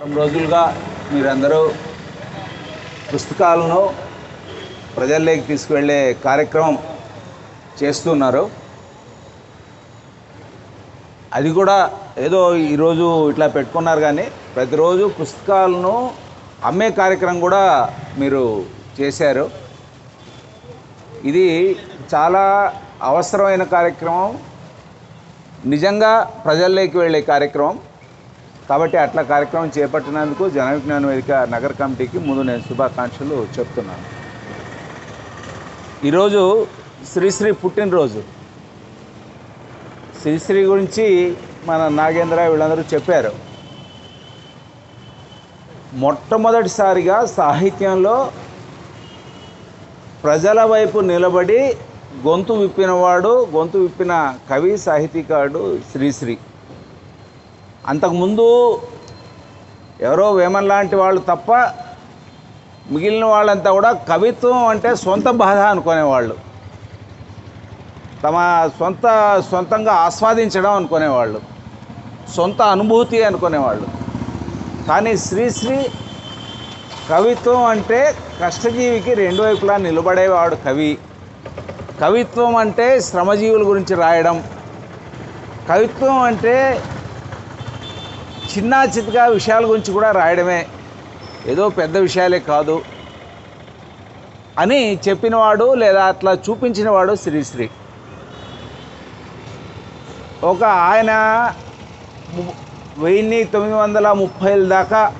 వారం రోజులుగా మీరందరూ పుస్తకాలను ప్రజల్లోకి తీసుకువెళ్ళే కార్యక్రమం చేస్తున్నారు. అది కూడా ఏదో ఈరోజు ఇట్లా పెట్టుకున్నారు కానీ ప్రతిరోజు పుస్తకాలను అమ్మే కార్యక్రమం కూడా మీరు చేశారు. ఇది చాలా అవసరమైన కార్యక్రమం. నిజంగా ప్రజల్లోకి వెళ్ళే కార్యక్రమం. కాబట్టి అట్లా కార్యక్రమం చేపట్టినందుకు జన విజ్ఞాన వేదిక నగర కమిటీకి ముందు నేను శుభాకాంక్షలు చెప్తున్నాను. ఈరోజు శ్రీశ్రీ పుట్టినరోజు. శ్రీశ్రీ గురించి మన నాగేంద్ర వీళ్ళందరూ చెప్పారు. మొట్టమొదటిసారిగా సాహిత్యంలో ప్రజల వైపు నిలబడి గొంతు విప్పినవాడు గొంతు విప్పిన కవి సాహితీకారుడు శ్రీశ్రీ అంతకుముందు ఎవరో వేమన్ లాంటి వాళ్ళు తప్ప మిగిలిన వాళ్ళంతా కూడా కవిత్వం అంటే సొంత బాధ అనుకునేవాళ్ళు. తమ సొంత సొంతంగా ఆస్వాదించడం అనుకునేవాళ్ళు. సొంత అనుభూతి అనుకునేవాళ్ళు. కానీ శ్రీశ్రీ కవిత్వం అంటే కష్టజీవికి రెండు వైపులా నిలబడేవాడు కవి. కవిత్వం అంటే శ్రమజీవుల గురించి రాయడం. కవిత్వం అంటే చిన్న చితగా విషయాల గురించి కూడా రాయడమే. ఏదో పెద్ద విషయాలే కాదు. అని చెప్పినవాడు లేదా అట్లా చూపించినవాడు శ్రీశ్రీ. ఒక ఆయన వెయ్యి తొమ్మిది వందల ముప్పై దాకా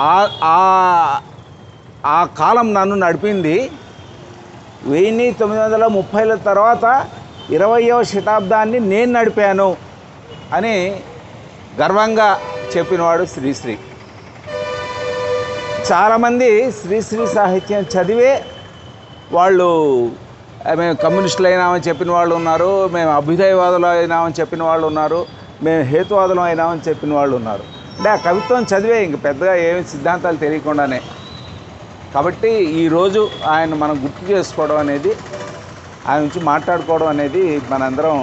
ఆ- ఆ కాలం నన్ను నడిపింది. వెయ్యి తొమ్మిది వందల ముప్పైల తర్వాత ఇరవయవ శతాబ్దాన్ని నేను నడిపాను. అని గర్వంగా చెప్పినవాడు శ్రీశ్రీ. చాలామంది శ్రీశ్రీ సాహిత్యం చదివే వాళ్ళు మేము కమ్యూనిస్టులు అయినామని చెప్పిన వాళ్ళు ఉన్నారు మేము అభ్యుదయవాదులు అయినామని చెప్పిన వాళ్ళు ఉన్నారు మేము హేతువాదులం అయినామని చెప్పిన వాళ్ళు ఉన్నారు. అంటే ఆ కవిత్వం చదివే ఇంక పెద్దగా ఏమి సిద్ధాంతాలు తెలియకుండానే. కాబట్టి ఈరోజు ఆయన మనం గుర్తు చేసుకోవడం అనేది ఆయన నుంచి మాట్లాడుకోవడం అనేది మనందరం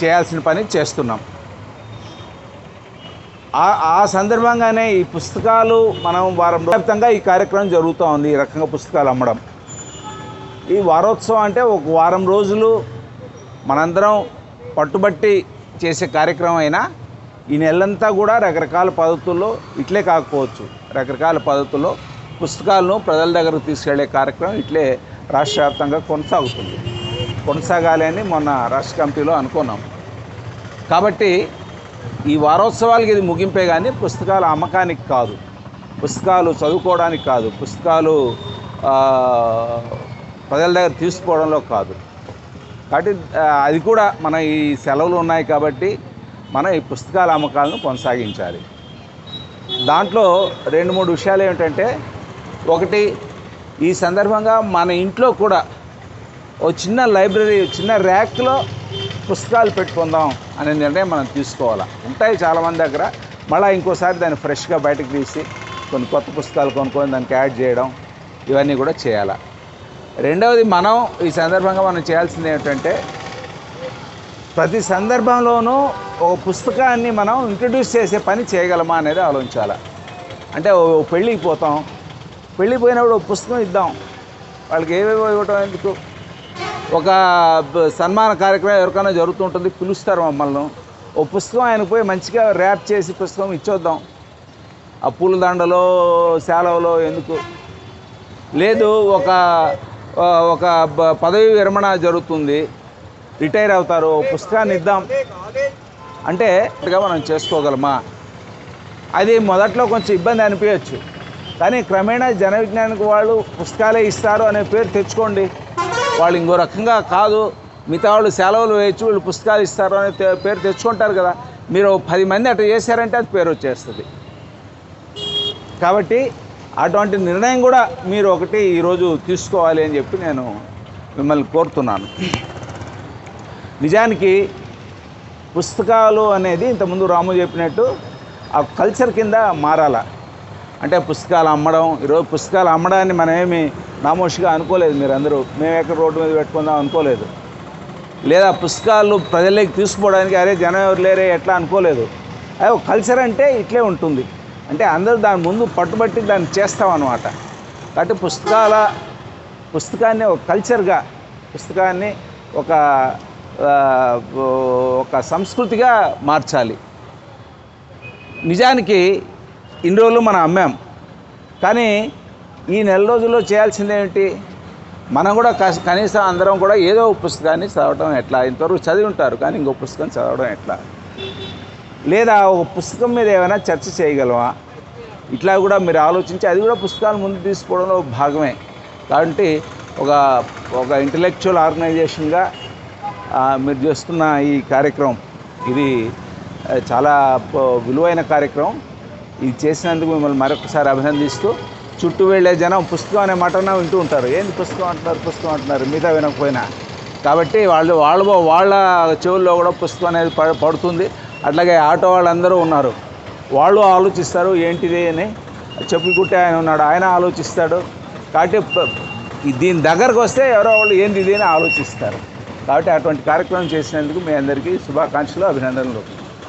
చేయాల్సిన పని చేస్తున్నాం. ఆ సందర్భంగానే ఈ పుస్తకాలు మనం వారం వ్యాప్తంగా ఈ కార్యక్రమం జరుగుతూ ఉంది ఈ రకంగా పుస్తకాలు అమ్మడం. ఈ వారోత్సవం అంటే ఒక వారం రోజులు మనందరం పట్టుబట్టి చేసే కార్యక్రమం అయినా ఈ నెలంతా కూడా రకరకాల పద్ధతుల్లో ఇట్లే కాకపోవచ్చు రకరకాల పద్ధతుల్లో పుస్తకాలను ప్రజల దగ్గరకు తీసుకెళ్ళే కార్యక్రమం ఇట్లే రాష్ట్ర వ్యాప్తంగా కొనసాగుతుంది. కొనసాగాలి అని మొన్న రాష్ట్ర కమిటీలో అనుకున్నాం. కాబట్టి ఈ వారోత్సవాలకి ఇది ముగింపే కానీ పుస్తకాల అమ్మకానికి కాదు. పుస్తకాలు చదువుకోవడానికి కాదు. పుస్తకాలు ప్రజల దగ్గర తీసుకోవడంలో కాదు. కాబట్టి అది కూడా మన ఈ సెలవులు ఉన్నాయి కాబట్టి మనం ఈ పుస్తకాల అమ్మకాలను కొనసాగించాలి. దాంట్లో రెండు మూడు విషయాలు ఏమిటంటే ఒకటి ఈ సందర్భంగా మన ఇంట్లో కూడా ఓ చిన్న లైబ్రరీ చిన్న ర్యాక్లో పుస్తకాలు పెట్టుకుందాం అనే నిర్ణయం మనం తీసుకోవాలి? ఉంటాయి చాలామంది దగ్గర. మళ్ళీ ఇంకోసారి దాన్ని ఫ్రెష్గా బయటకు తీసి కొన్ని కొత్త పుస్తకాలు కొనుక్కొని దానికి యాడ్ చేయడం ఇవన్నీ కూడా చేయాలి? రెండవది మనం ఈ సందర్భంగా మనం చేయాల్సింది ఏమిటంటే ప్రతి సందర్భంలోనూ ఒక పుస్తకాన్ని మనం ఇంట్రడ్యూస్ చేసే పని చేయగలమా అనేది ఆలోచించాలి? అంటే ఓ పెళ్ళికి పోతాం. పెళ్ళికి పోయినప్పుడు ఒక పుస్తకం ఇద్దాం. వాళ్ళకి ఏవేవో ఇవ్వటం ఎందుకు? ఒక సన్మాన కార్యక్రమం ఎవరికైనా జరుగుతుంటుంది పిలుస్తారు మమ్మల్ని. ఓ పుస్తకం ఆయన పోయి మంచిగా ర్యాప్ చేసి పుస్తకం ఇచ్చొద్దాం. ఆ పూలదండలో శాలవలో ఎందుకు? లేదు ఒక ఒక పదవి విరమణ జరుగుతుంది. రిటైర్ అవుతారు ఓ పుస్తకాన్ని ఇద్దాం. అంటే మనం చేసుకోగలమా? అది మొదట్లో కొంచెం ఇబ్బంది అనిపించవచ్చు కానీ క్రమేణా జన విజ్ఞానికి వాళ్ళు పుస్తకాలే ఇస్తారు అనే పేరు తెచ్చుకోండి. వాళ్ళు ఇంకో రకంగా కాదు. మిగతా వాళ్ళు సెలవులు వేయచ్చు వీళ్ళు పుస్తకాలు ఇస్తారు అనే పేరు తెచ్చుకుంటారు కదా. మీరు పది మంది అట్లా చేశారంటే అది పేరు వచ్చేస్తుంది. కాబట్టి అటువంటి నిర్ణయం కూడా మీరు ఒకటి ఈరోజు తీసుకోవాలి అని చెప్పి నేను మిమ్మల్ని కోరుతున్నాను. నిజానికి పుస్తకాలు అనేది ఇంతకుముందు రాము చెప్పినట్టు ఆ కల్చర్ కింద మారాల. అంటే పుస్తకాలు అమ్మడం ఈరోజు పుస్తకాలు అమ్మడాన్ని మనమేమి నామోషిగా అనుకోలేదు మీరందరూ. మేము ఎక్కడ రోడ్డు మీద పెట్టుకుందాం అనుకోలేదు. లేదా పుస్తకాలు ప్రజల్లోకి తీసుకుపోవడానికి అరే జనం ఎవరు లేరే ఎట్లా అనుకోలేదు. అదే ఒక కల్చర్ అంటే ఇట్లే ఉంటుంది. అంటే అందరూ దాని ముందు పట్టుబట్టి దాన్ని చేస్తాం కాబట్టి పుస్తకాల పుస్తకాన్ని ఒక కల్చర్గా పుస్తకాన్ని ఒక ఒక సంస్కృతిగా మార్చాలి. నిజానికి ఇన్ని రోజులు మనం అమ్మాం. కానీ ఈ నెల రోజుల్లో చేయాల్సిందేమిటి? మనం కూడా కనీసం అందరం కూడా ఏదో ఒక పుస్తకాన్ని చదవడం ఎట్లా? ఇంతవరకు చదివి ఉంటారు కానీ ఇంకో పుస్తకం చదవడం ఎట్లా? లేదా ఒక పుస్తకం మీద ఏమైనా చర్చ చేయగలమా? ఇట్లా కూడా మీరు ఆలోచించి అది కూడా పుస్తకాలు ముందు తీసుకోవడంలో ఒక భాగమే. కాబట్టి ఒక ఒక ఇంటలెక్చువల్ ఆర్గనైజేషన్గా మీరు చేస్తున్న ఈ కార్యక్రమం ఇది చాలా విలువైన కార్యక్రమం. ఇది చేసినందుకు మిమ్మల్ని మరొకసారి అభినందిస్తూ చుట్టూ వెళ్ళే జనం పుస్తకం అనే మాటన వింటూ ఉంటారు. ఏంది పుస్తకం అంటున్నారు పుస్తకం అంటున్నారు మిగతా వినకపోయినా. కాబట్టి వాళ్ళు వాళ్ళ వాళ్ళ చెవుల్లో కూడా పుస్తకం అనేది ప- పడుతుంది. అట్లాగే ఆటో వాళ్ళందరూ ఉన్నారు. వాళ్ళు ఆలోచిస్తారు ఏంటిది అని. చెప్పుకుంటే ఆయన ఉన్నాడు ఆయన ఆలోచిస్తాడు. కాబట్టి దీని దగ్గరకు వస్తే ఎవరో వాళ్ళు ఏంది ఇది అని ఆలోచిస్తారు. కాబట్టి అటువంటి కార్యక్రమం చేసినందుకు మీ అందరికీ శుభాకాంక్షలు అభినందనలు.